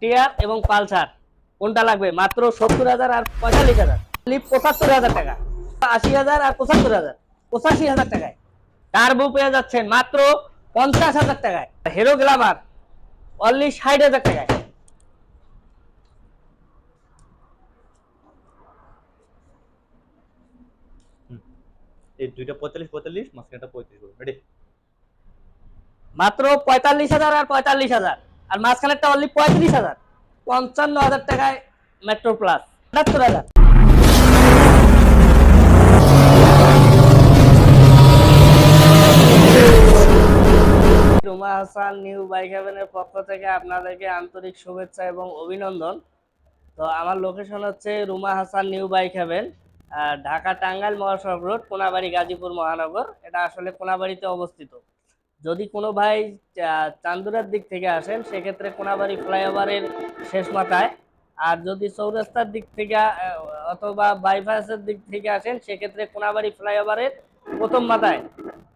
টিয়ার এবং পালসার। কোনটা লাগবে? মাত্র সত্তর হাজার আর পঁয়তাল্লিশ হাজার। পঁচাত্তর হাজার টাকা। আশি হাজার আর পঁচাত্তর হাজার। পঁচাশি হাজার টাকায়। টার্বো পেয়ে যাচ্ছেন মাত্র পঞ্চাশ হাজার টাকায়। হিরো গ্লামার অনলি ষাট হাজার টাকায়। এই দুইটা পঁয়তাল্লিশ পঁয়তাল্লিশ মাঝখানেটা পঁয়ত্রিশ। রেডি মাত্র পঁয়তাল্লিশ হাজার আর পঁয়তাল্লিশ হাজার। আর মাঝখানেরটা অনলি পঁয়ত্রিশ হাজার। পঞ্চান্ন হাজার টাকায় মেট্রো প্লাস আটাত্তর হাজার। রুমা হাসান নিউ বাইক হেভেনের পক্ষ থেকে আপনাদেরকে আন্তরিক শুভেচ্ছা এবং অভিনন্দন। তো আমার লোকেশন হচ্ছে Ruma Hasan new bike ah, Dhaka Tangail মহাসড়ক রোড কোনাবাড়ি গাজীপুর মহানগর। এটা আসলে কোনাবাড়িতে অবস্থিত। যদি কোনো ভাই চান্দুরার দিক থেকে আসেন, সেক্ষেত্রে কোনাবাড়ি ফ্লাইওভারের শেষ মাথায়। আর যদি চৌরাস্তার দিক থেকে অথবা বাইপাসের দিক থেকে আসেন, সেক্ষেত্রে কোনাবাড়ি ফ্লাইওভারের প্রথম মাথায়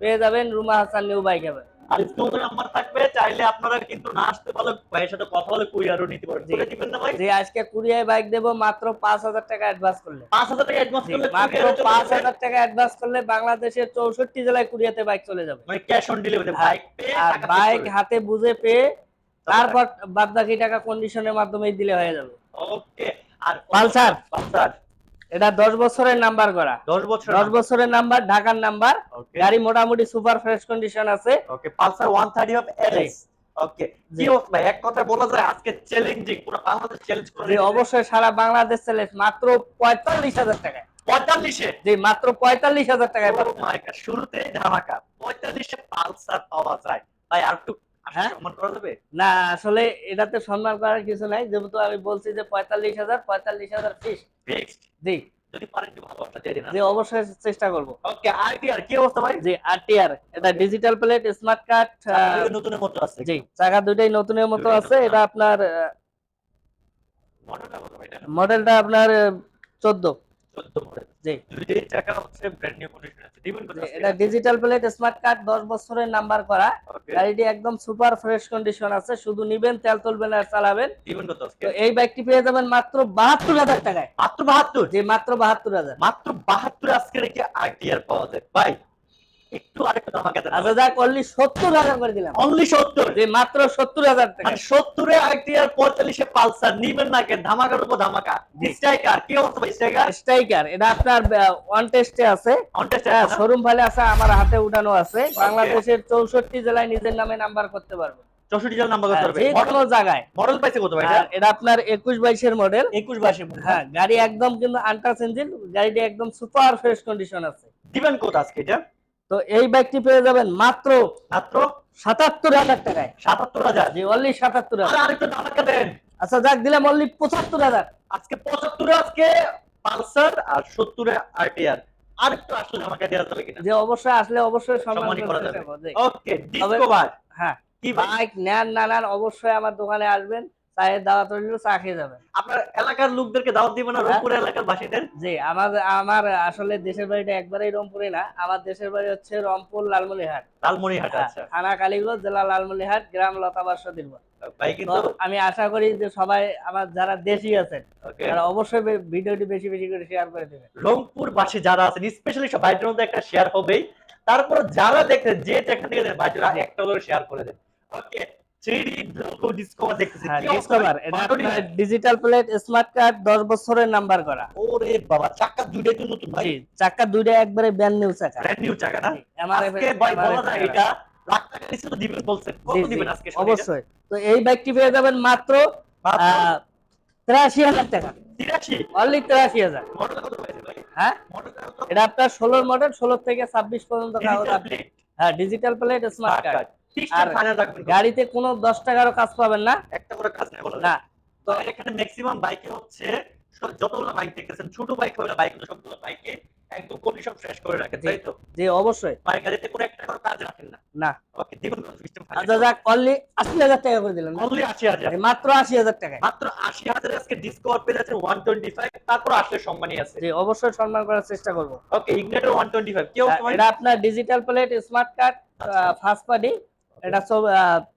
পেয়ে যাবেন Ruma Hasan new bike heaven আর স্ক্রিনে নাম্বার থাকবে চাইলে আপনারা কিন্তু না আসতে পারলে ভাইয়ের সাথে কথা বলে কুরিয়ারও নিতে পারবেন জি। দিবেন না ভাই? যে আজকে কুরিয়ায় বাইক দেবো মাত্র টাকা অ্যাডভান্স করলে। টাকা অ্যাডভান্স করলে মাত্র টাকা অ্যাডভান্স বাংলাদেশের চৌষট্টি জেলায় কুরিয়াতে বাইক চলে যাবে। মানে ক্যাশ অন ডেলিভারি হ্যাঁ। বাইক পেয়ে বাইক হাতে বুঝে পেয়ে তারপর বাদ বাকি টাকা কন্ডিশনের মাধ্যমে দিলে হয়ে যাবে। ওকে আর পালসার। পালসার। এটা দশ বছরের নাম্বার করা। 10 বছর দশ বছরের নাম্বার ঢাকার নাম্বার। গাড়ি মোটামুটি সুপার ফ্রেশ কন্ডিশন আছে। Okay Pulsar 130 of LS okay কি ভাই এক কথা বলা যায় আজকে চ্যালেঞ্জিং পুরো বাংলাদেশ চ্যালেঞ্জ করে অবশ্যই সারা বাংলাদেশ চ্যালেঞ্জ মাত্র পঁয়তাল্লিশ হাজার টাকায়। 45 এ যে মাত্র পঁয়তাল্লিশ হাজার টাকায় Oh শুরুতে ধামাকা। 45 পালসার পাওয়া যায়। ভাই আর একটু হ্যাঁ? না আসলে এটাতে সম্মান করার কিছু নাই। যেহেতু আমি বলছি যে পঁয়তাল্লিশ হাজার পঁয়তাল্লিশ হাজার জি। যদি পারেন একটু ভালো একটা দিয়ে দিন যে অবশ্যই চেষ্টা করব। ওকে আর কি আর কি অবস্থা ভাই? জি আরটিআর এটা ডিজিটাল প্লেট স্মার্ট কার্ড নতুনের মতো আছে। জি চাকা দুইটাই নতুনের মতো আছে। এটা আপনার ভাই এটা? মডেলটা আপনার চোদ্দ। 14 মডেল জি দুইটাই চাকা হচ্ছে ব্র্যান্ড নিউ কন্ডিশন আছে। দিবেন কত এটা ডিজিটাল প্লেট স্মার্ট কার্ড দশ বছরের নাম্বার করা। গাড়িটি একদম সুপার ফ্রেশ কন্ডিশন আছে। শুধু নিবেন তেল তুলবেন আর চালাবেন। দিবেন কত আজকে। তো এই বাইকটি পেয়ে যাবেন মাত্র বাহাত্তর হাজার টাকায়। মাত্র 72 যে মাত্র বাহাত্তর হাজার। মাত্র 72 আজকে রেখে আইটিআর পাওয়া যায়। ভাই একটু আরেকটু ধামাকা দেন আচ্ছা যাক অনলি সত্তর হাজার করে দিলাম। অনলি 70 যে মাত্র সত্তর হাজার টাকা। মানে 70 এ আইটিআর 45 এ পালসার নিবেন না কেন? ধামাকার উপর ধামাকা। স্ট্রাইকার কি অবস্থা ভাই স্ট্রাইকার? স্ট্রাইকার এটা আপনার ওয়ান টেস্টে আছে। কন্টেস্ট হ্যাঁ শোরুম ফাইলে আছে আমার হাতে উঠানো আছে। বাংলাদেশের চৌষট্টি জেলায় নিজের নামে নাম্বার করতে পারবে। 64 জন নাম্বার হ্যাঁ, কোনো জায়গায়। মডেল পাইছে কত ভাই এটা? আপনার একুশ বাইশের মডেল 21 বাসে হ্যাঁ গাড়ি একদম কিন্তু ইঞ্জিন গাড়িটি একদম সুপার ফ্রেশ কন্ডিশন আছে। দিবেন কত আজকে এটা? তো এই বাইকটি পেয়ে যাবেন মাত্র মাত্র সাতাত্তর হাজার টাকায়। 77000 জি অনলি সাতাত্তর হাজার। আরেকটু ধামাকা দেন। আচ্ছা যাক দিলাম অনলি পঁচাত্তর হাজার। আজকে 75 এ আজকে পালসার আর 70 এ আরটিআর আরেকটু আসলে ধামাকা দেওয়া যাবে কিনা। যে অবশ্যই আসলে অবশ্যই সম্মান করা যাবে। ওকে ডিসকভার হ্যাঁ কি বাইক নেন না নেন অবশ্যই আমার দোকানে আসবেন। চায়ের দাওয়াত রইল চা খেয়ে যাবেন আপনার এলাকার লোকদেরকে দাওয়াত দিবেন না? হ্যাঁ। রংপুর এলাকার বাসীদের? জি আমার আমার আসলে দেশের বাড়িটা একবারেই রংপুরে না। আমার দেশের বাড়ি হচ্ছে রংপুর লালমনিহাট লালমনিরহাট হ্যাঁ, আচ্ছা। থানা কালীগঞ্জ জেলা লালমনিহাট গ্রাম লতাবার কিন্তু আমি আশা করি যে সবাই আমার যারা দেশি আছেন তারা অবশ্যই ভিডিওটি বেশি বেশি করে শেয়ার করে দেবেন। রংপুর বাসী যারা আছেন স্পেশালি সব ভাইদের মধ্যে একটা শেয়ার হবেই। তারপর যারা দেখেন যে যেখান থেকে ভাইরা একটা করে শেয়ার করে দেন। ওকে হ্যাঁ কি অবস্থা? ডিসকভার ভাই? এটা বাটনই নাই। ডিজিটাল প্লেট স্মার্ট কার্ড দশ বছরের নাম্বার করা। ওরে বাবা চাকা দুইটাই তো নতুন ভাই। চাকা দুইটা একবারে ব্যান্ড নিউ চাকা। ব্র্যান্ড নিউ চাকা না? ভাই বলা যায় এটা লাখ টাকা নিচে তো দিবেন বলছেন। কত জি, জি, দিবেন আজকে অবশ্যই। তো এই বাইকটি পেয়ে যাবেন মাত্র তিরাশি হাজার টাকা। তিরাশি? অনলি তিরাশি হাজার। হ্যাঁ? এটা আপনার ষোলোর মডেল ষোলো থেকে ছাব্বিশ পর্যন্ত হ্যাঁ ডিজিটাল প্লেট স্মার্ট কার্ড গাড়িতে কোনো দশ টাকারও কাজ পাবেন না। একটা করে কাজ নেই না। তো এখানে ম্যাক্সিমাম বাইকে হচ্ছে যতগুলো বাইক দেখতেছেন ছোট বাইক হলে বাইক সবগুলো বাইকে একদম কন্ডিশন ফ্রেশ করে রাখেন তাই তো? জি অবশ্যই। মানে গাড়িতে কোনো একটা করে কাজ রাখেন না। না। ওকে দেখুন সিস্টেম আচ্ছা যাক অনলি টাকা করে দিলেন। অনলি আশি হাজার। মাত্র আজকে ডিসকাউন্ট পেয়ে যাচ্ছেন তারপর আসলে সম্মানই আছে জি অবশ্যই সম্মান করার চেষ্টা করব। ওকে ইগনেটর কেউ এটা আপনার digital plate smart card. First party এটা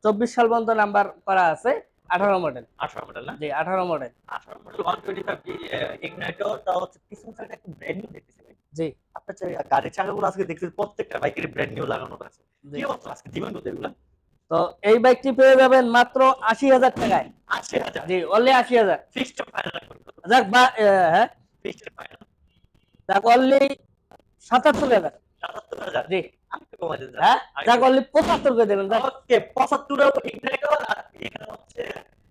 চব্বিশ সাল পর্যন্ত নাম্বার করা আছে। আঠারো মডেল আঠারো মডেল না? জি আঠারো মডেল আঠারো model one twenty five igniter হচ্ছে পিছন সাইড একটা ব্র্যান্ড নিউ দেখতেছি জি। আপনার গাড়ির চাকাগুলো আজকে দেখতেছি প্রত্যেকটা বাইকের ব্র্যান্ড নিউ লাগানো আছে। কি অবস্থা আজকে দিবেন তো এগুলো? তো এই বাইকটি পেয়ে যাবেন মাত্র আশি হাজার টাকায়। আশি হাজার? জি অনলি আশি হাজার। ফিক্সড ফাইনাল যাক বা হ্যাঁ। ফিক্সড ফাইনাল যাক অনলি সাতাত্তর হাজার। সাতাত্তর হাজার? জি। হ্যাঁ যাক অনলি পঁচাত্তর করে দেবেন ওকে পঁচাত্তর ইগনাইটর আর এখানে হচ্ছে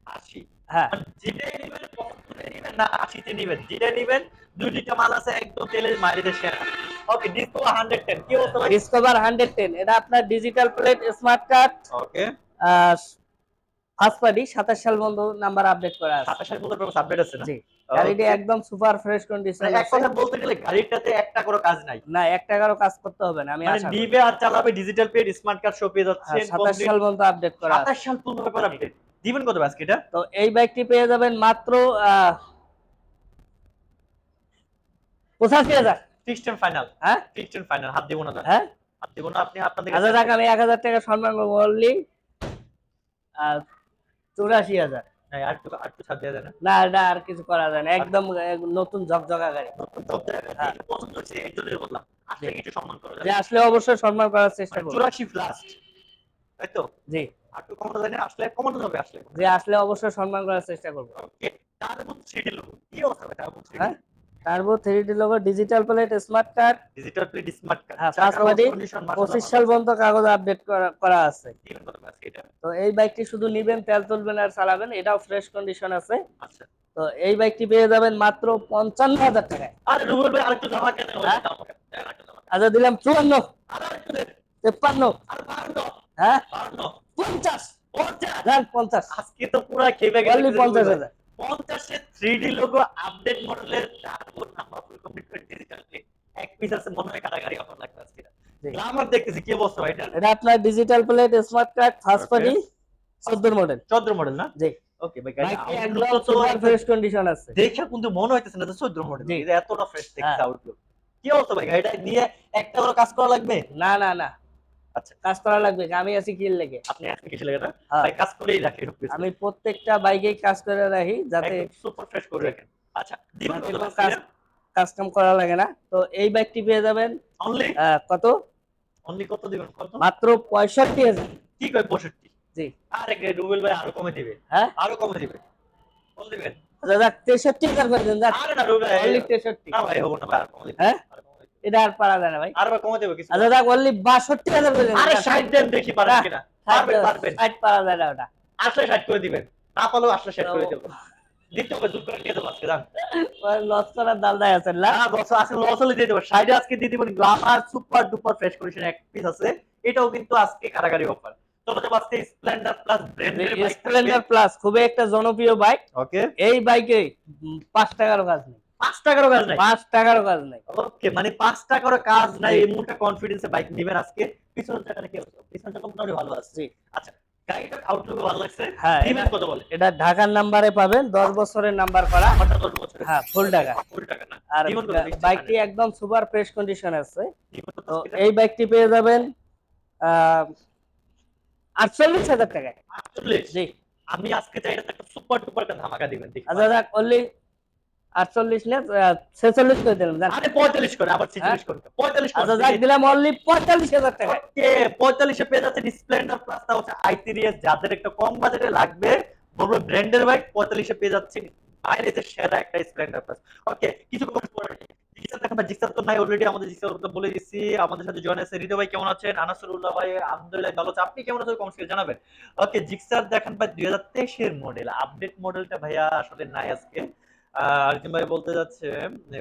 আশি হ্যাঁ মানে যেটাই নেবেন পঁচাত্তরে নেবেন না আশিতে নেবেন যেটা নেবেন দুইটা মাল আছে একদম তেলের মাইলেজের শেয়ার ওকে ডিসকো হান্ড্রেড টেন কি ডিসকভার হান্ড্রেড টেন এটা আপনার digital plate smart card okay first party সাতাশ সাল বন্ধ নাম্বার আপডেট করা আছে। সাতাশ হাজার পর্যন্ত আপডেট আছে জি। গাড়িটা একদম সুপার ফ্রেশ কন্ডিশন এক কথা বলতে গেলে গাড়িটাতে একটা করে কাজ নাই। না একটা টাকারও কাজ করতে হবে না আমি মানে আশা দিবে আর চালাবে digital plate smart card show পেয়ে যাচ্ছে 27 হ্যাঁ, সাল পর্যন্ত আপডেট করা 27 সাল পর্যন্ত আপডেট দিবেন কত এটা? তো এই বাইকটি পেয়ে যাবেন মাত্র 85000 ফিক্সড ফাইনাল হ্যাঁ? ফিক্সড ফাইনাল হাত দেব না হ্যাঁ? হাত দেব না আপনি আপনাদের আচ্ছা, টাকা আমি 1000 টাকা সম্মান করব অনলি 84000 না? না আর কিছু করা যায় না। একদম নতুন ঝকঝকা গাড়ি। পছন্দ হচ্ছে এই জন্যই বললাম। আসলে অবশ্যই সম্মান করার চেষ্টা করব। চুরাশি তাই তো? জি। আর একটু কমানো যায় না আসলে কমানো যাবে আসলে যে আসলে অবশ্যই সম্মান করার চেষ্টা করব। তার মধ্যে সিডি কি অবস্থা তার মধ্যে কার্বো 3D logo digital plate smart card digital plate smart card হ্যাঁ ফার্স্ট পার্টি 25 সাল পর্যন্ত কাগজ আপডেট করা আছে। তো এই বাইকটি শুধু নিবেন তেল তুলবেন আর চালাবেন এটাও ফ্রেশ কন্ডিশন আছে। আচ্ছা। তো এই বাইকটি পেয়ে যাবেন মাত্র 55000 টাকায়। আর রুবেল ভাই আরেকটু দামা কেন হ্যাঁ? আচ্ছা দিলাম 54 53 হ্যাঁ? 52 50 50 50 আজকে তো পুরো খেপে গেল 50000 পঞ্চাশের থ্রি ডি লোগো আপডেট মডেলের চারপুর নাম্বার ফুল কমপ্লিট করে এক পিস আছে মনে হয় কারাগারি অফার লাগবে আজকে গ্লামার দেখতেছি কি অবস্থা এটা? এটা আপনার digital plate smart card first party 14 model 14 model না? জি। ওকে ভাই ফ্রেশ কন্ডিশন আছে। দেখে কিন্তু মনে হইতেছে না যে 14 মডেল এতটা ফ্রেশ দেখতে আউটলুক কি অবস্থা ভাই? গাড়িটা নিয়ে একটা কাজ করা লাগবে? না না না। আচ্ছা কাজ করা লাগবে আমি আছি কিল লেগে। আপনি আজকে কিছু লাগে হ্যাঁ। কাজ করেই রাখি আমি প্রত্যেকটা বাইকেই কাজ করে রাখি যাতে সুপার ফ্রেশ করে রাখেন। আচ্ছা দিবেন কত কাজ কাস্টম করা লাগে না। তো এই বাইকটি পেয়ে যাবেন। অনলি কত? অনলি কত দিবেন? কত? মাত্র পঁয়ষট্টি হাজার। কি কয় 65 জি। আরে রুবেল ভাই আরও কমে দিবে। হ্যাঁ? আরও কমে দিবে। কত দিবেন? যাক তেষট্টি করে দেন যাক। আরে না রুবেল ভাই অনলি তেষট্টি। না ভাই হব না আর কমে হ্যাঁ? এটা আর পারা যায় না ভাই। আর কমে দেবে কিছু। আচ্ছা অনলি আরে 60 দেন দেখি পারেন কিনা। পারা যায় না ওটা। আসলে 60 করে দিবেন। না পারলেও আসলে 60 করে দেব। দিতে হবে করে দিয়ে দেবো আজকে দাম লস করার দাল দায় আছেন না? না বস আজকে লস হলে দিয়ে দেবো। সাইডে আজকে দিয়ে দিবেন Glamour super duper fresh condition এক পিস আছে। এটাও কিন্তু আজকে কারাগারি অফার। স্প্লেন্ডার প্লাস খুবই একটা জনপ্রিয় বাইক ওকে এই বাইকে পাঁচ টাকার কাজ নেই। 5 টাকারও কাজ নাই। পাঁচ টাকারও কাজ নেই। ওকে মানে 5 টাকারও কাজ নাই এই মুহূর্তে কনফিডেন্সে বাইক নেবেন আজকে। পিছনের চাকাটা কি অবস্থা? পিছনের চাকা মোটামুটি ভালো আছে। আচ্ছা গাড়িটার আউটলুক ভালো লাগছে? হ্যাঁ দিবেন কত বলে। এটা ঢাকার নাম্বারে পাবেন দশ বছরের নাম্বার করা। বছর হ্যাঁ ফুল টাকা ফুল টাকা না। আর বাইকটি একদম সুপার ফ্রেশ কন্ডিশন আছে। তো এই বাইকটি পেয়ে যাবেন আটচল্লিশ হাজার টাকায়। 48 জি। আমি আজকে চাই একটা সুপার ডুপার একটা ধামাকা দিবেন আচ্ছা যাক অনলি আটচল্লিশ না ছেচল্লিশ করে দিলাম আরে 45 করে আবার 46 করে। 45 আচ্ছা যাক দিলাম অনলি পঁয়তাল্লিশ হাজার ওকে 45 এ পেয়ে যাচ্ছে স্প্লেন্ডার প্লাসটা হচ্ছে i3s যাদের একটা কম বাজেটে লাগবে বড় ব্র্যান্ডের বাইক 45 এ পেয়ে যাচ্ছে বাইরে যে সেরা একটা স্প্লেন্ডার প্লাস ওকে কিছু কমেন্ট পড়ে জিক্সার দেখেন জিক্সার তো নাই অলরেডি আমাদের জিক্সার তো বলে দিচ্ছি। আমাদের সাথে জয়েন আছে হৃদয় ভাই কেমন আছেন? আনাসুরুল্লাহ ভাই আলহামদুলিল্লাহ ভালো আছে। আপনি কেমন আছেন? কমেন্টস করে জানাবেন। ওকে জিক্সার দেখেন ভাই 2023 এর মডেল আপডেট মডেলটা ভাইয়া আসলে নাই আজকে। আরেকজন ভাই বলতে যাচ্ছে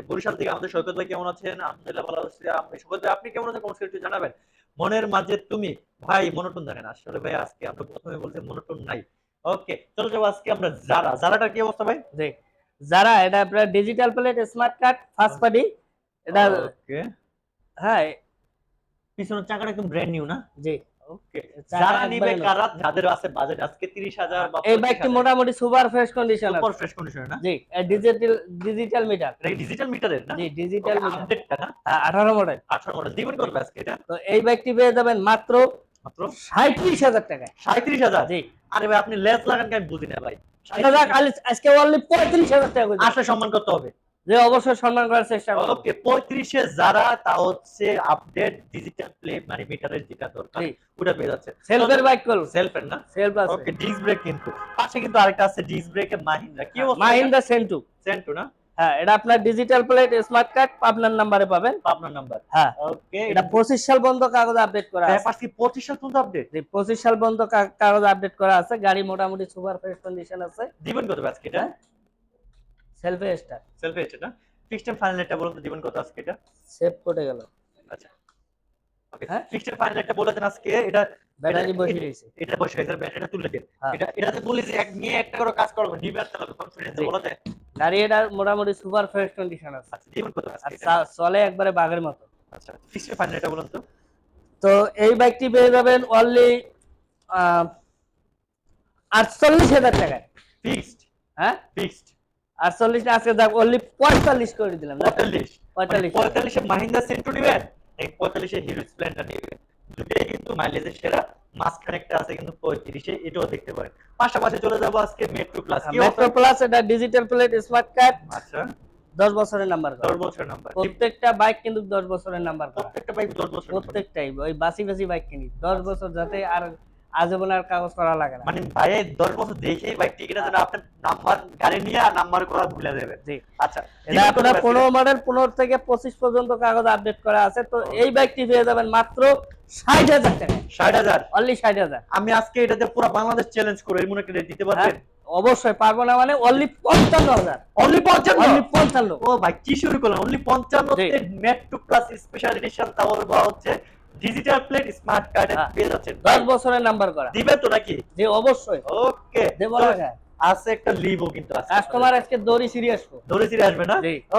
বরিশাল থেকে আমাদের সৈকত ভাই কেমন আছেন? আলহামদুলিল্লাহ ভালো আছি। আপনি সৈকত ভাই আপনি কেমন আছেন? কমেন্টস একটু জানাবেন। মনের মাঝে তুমি ভাই মনোটন দেখেন আসলে ভাই আজকে আমরা প্রথমে বলছি মনোটন নাই। ওকে চলো যাব আজকে আমরা যারা। যারাটা কি অবস্থা ভাই? জি। যারা এটা আপনার digital plate smart card first party এটা ওকে। হ্যাঁ। পিছনের চাকাটা একদম ব্র্যান্ড নিউ না? জি। যারা নিবে কারা যাদের আছে বাজেট আজকে 30000 বা এই বাইকটি মোটামুটি super fresh condition super fresh কন্ডিশনে না? জি ডিজিটাল ডিজিটাল মিটার এটা ডিজিটাল মিটারের না? জি ডিজিটাল মিটার আপডেটটা না? আঠারো মডেল 18 মডেল দিবেন করবে আজকে এটা? তো এই বাইকটি পেয়ে যাবেন মাত্র টাকায়। জি। আরে ভাই আপনি লেস লাগান কি আমি বুঝি না ভাই। কালি আজকে অনলি টাকা আসলে সম্মান করতে হবে। যে অবশ্যই সম্মান করার চেষ্টা করব। ওকে পঁয়ত্রিশে যারা তা হচ্ছে আপডেট ডিজিটাল প্লে মানে মিটারের যেটা দরকার ওটা পেয়ে যাচ্ছে। সেলফের বাইক করব। সেলফের না? সেলফ আছে ওকে ডিস্ক ব্রেক কিন্তু। পাশে কিন্তু আরেকটা আছে ডিস্ক ব্রেকে মাহিন্দ্রা। কি অবস্থা? মাহিন্দা সেন্টু সেন্টু না? হ্যাঁ এটা আপনার ডিজিটাল প্লেট স্মার্ট কার্ড আপনার নাম্বারে পাবেন। আপনার নাম্বার হ্যাঁ। ওকে। এটা পঁচিশ সাল বন্ধ কাগজ আপডেট করা আছে। পেপার কি পঁচিশ সাল পর্যন্ত আপডেট যে পঁচিশ সাল বন্ধ কাগজ আপডেট করা আছে। গাড়ি মোটামুটি সুপার ফ্রেশ কন্ডিশন আছে। দিবেন কত আজকে এটা? সেলফে স্টার সেলফি এটা না? ফিক্সড টাইম ফাইনাল এটা বলুন তো দিবেন কত আজকে এটা? সেভ গেল। আচ্ছা। ওকে হ্যাঁ? ফিক্সড টাইম ফাইনাল বলেছেন আজকে এটা ব্যাটারি বসে এটা- রয়েছে এটা বসে ব্যাটারিটা তুলে দেন। হ্যাঁ। এটা এটাতে বলি যে এক নিয়ে একটা করে কাজ করব কনফিডেন্স জি। বলা যায় গাড়ি এটা মোটামুটি সুপার ফ্রেশ কন্ডিশন আছে। আচ্ছা দিবেন কত আজকে চলে একবারে বাঘের মতো। আচ্ছা ফিক্সড টাইম ফাইনাল এটা বলুন তো। তো এই বাইকটি পেয়ে যাবেন অনলি আটচল্লিশ হাজার টাকায়। ফিক্সড হ্যাঁ? ফিক্সড আটচল্লিশ না আজকে যাক অনলি পঁয়তাল্লিশ করে দিলাম পঁয়তাল্লিশ। পঁয়তাল্লিশ। পঁয়তাল্লিশে মাহিন্দ্রা সেন্টু নিবেন পঁয়তাল্লিশে হিরো স্প্লেন্ডার নিবেন দুটোই কিন্তু মাইলেজের সেরা মাঝখানে একটা আছে কিন্তু পঁয়ত্রিশে এটাও দেখতে পারেন। পাশাপাশি চলে যাব আজকে মেট্রো প্লাস মেট্রো প্লাস এটা ডিজিটাল প্লেট স্মার্ট কার্ড আচ্ছা। দশ বছরের নাম্বার দশ বছর নাম্বার প্রত্যেকটা বাইক কিন্তু দশ বছরের নাম্বার প্রত্যেকটা বাইক দশ বছর। প্রত্যেকটাই ওই বাসি বাসি বাইক কিনি। দশ বছর যাতে আর আজীবন আর কাগজ করা লাগে না। মানে ভাই দশ বছর দেখেই বাইক টিকিট যেন আপনার নাম্বার গাড়ি নিয়ে আর নাম্বার করা ভুলে দেবেন জি। আচ্ছা এটা আপনার পনেরো মডেল পনেরো থেকে পঁচিশ পর্যন্ত কাগজ আপডেট করা আছে তো এই বাইকটি পেয়ে যাবেন মাত্র ষাট হাজার টাকা। ষাট হাজার? অনলি ষাট হাজার। আমি আজকে এটাতে পুরো বাংলাদেশ চ্যালেঞ্জ করে এমন একটা rate দিতে পারবেন? হ্যাঁ, অবশ্যই পারব না মানে অনলি পঞ্চান্ন হাজার। অনলি পঞ্চান্ন? অনলি পঞ্চান্ন। ও ভাই কি শুরু করলেন? অনলি পঞ্চান্ন। মেট্রো প্লাস স্পেশাল এডিশন তাও হচ্ছে ডিজিটাল প্লেট স্মার্ট কার্ড। পেয়ে যাচ্ছেন। দশ বছরের নাম্বার করা। দিবে তো নাকি? জি অবশ্যই। ওকে দেবো না আছে একটা লিভো কিন্তু আছে। কাস্টমার আজকে দড়ি সিরিয়াস ধরে ফিরে আসবে না?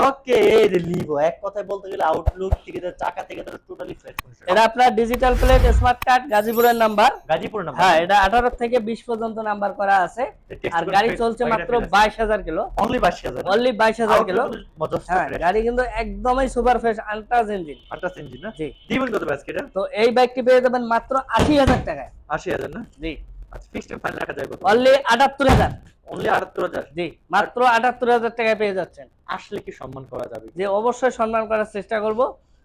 ওকে এই যে লিভো এক কথায় বলতে গেলে আউটলুক থেকে যে চাকা থেকে তো টোটালি ফ্রেশ এটা আপনার ডিজিটাল প্লেট স্মার্ট কার্ড গাজীপুরের নাম্বার গাজীপুর নাম্বার হ্যাঁ এটা আঠারো থেকে বিশ পর্যন্ত নাম্বার করা আছে। আর গাড়ি চলছে মাত্র বাইশ হাজার কিলো। অনলি বাইশ হাজার। অনলি বাইশ হাজার কিলো। মজা হ্যাঁ গাড়ি কিন্তু একদমই সুপার ফ্রেশ আন্টাজ ইঞ্জিন আঠাশ ইঞ্চি না? জি। দিবেন কত ব্যাস এটা? তো এই বাইকটি পেয়ে যাবেন মাত্র আশি হাজার টাকায়। আশি হাজার না? জি। আচ্ছা ফিক্সড ফাইন রাখা যায় অনলি আটাত্তর হাজার। অনলি আটাত্তর হাজার? জি মাত্র আটাত্তর হাজার টাকায় পেয়ে যাচ্ছেন। আসলে কি সম্মান করা যাবে? যে অবশ্যই সম্মান করার চেষ্টা করব।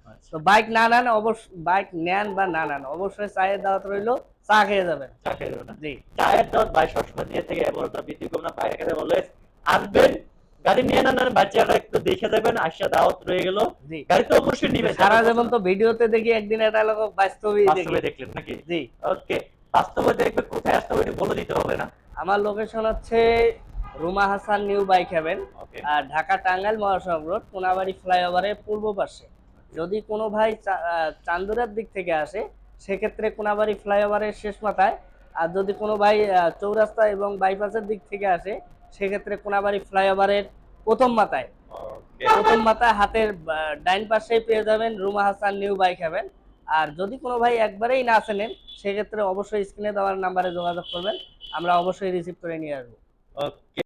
আচ্ছা। তো বাইক না নেন অবশ্যই বাইক নেন বা না নেন অবশ্যই চায়ের দাওয়াত রইল চা খেয়ে যাবেন। চা খেয়ে দেবে জি। চায়ের দাওয়াত ভাই সবসময় দিয়ে থেকে এগারোটা বৃদ্ধি করবে না বাইরে কাছে বলে আসবেন গাড়ি নিয়ে নেন বাচ্চারা একটু দেখে দেবেন আসা দাওয়াত রয়ে গেল। গাড়ি তো অবশ্যই নিবে সারা যেমন তো ভিডিওতে দেখি একদিন এটা লোক বাস্তবে দেখলেন নাকি? জি। ওকে বাস্তবে দেখবে কোথায় আসতে হবে বলে দিতে হবে না। আমার লোকেশন হচ্ছে Ruma Hasan new bike heaven আর ঢাকা টাঙ্গাইল মহাসড়ক রোড কোনাবাড়ি ফ্লাইওভারের পূর্ব পাশে। যদি কোনো ভাই চান্দুরার দিক থেকে আসে সেক্ষেত্রে কোনাবাড়ি ফ্লাইওভারের শেষ মাথায়। আর যদি কোনো ভাই চৌরাস্তা এবং বাইপাসের দিক থেকে আসে সেক্ষেত্রে কোনাবাড়ি ফ্লাইওভারের প্রথম মাথায়। প্রথম মাথায় হাতের ডাইন পাশেই পেয়ে যাবেন Ruma Hasan new bike heaven আর যদি কোনো ভাই একবারেই না চেনেন, সেক্ষেত্রে অবশ্যই স্ক্রিনে দেওয়ার নাম্বারে যোগাযোগ করবেন, আমরা অবশ্যই রিসিভ করে নিয়ে আসব। ওকে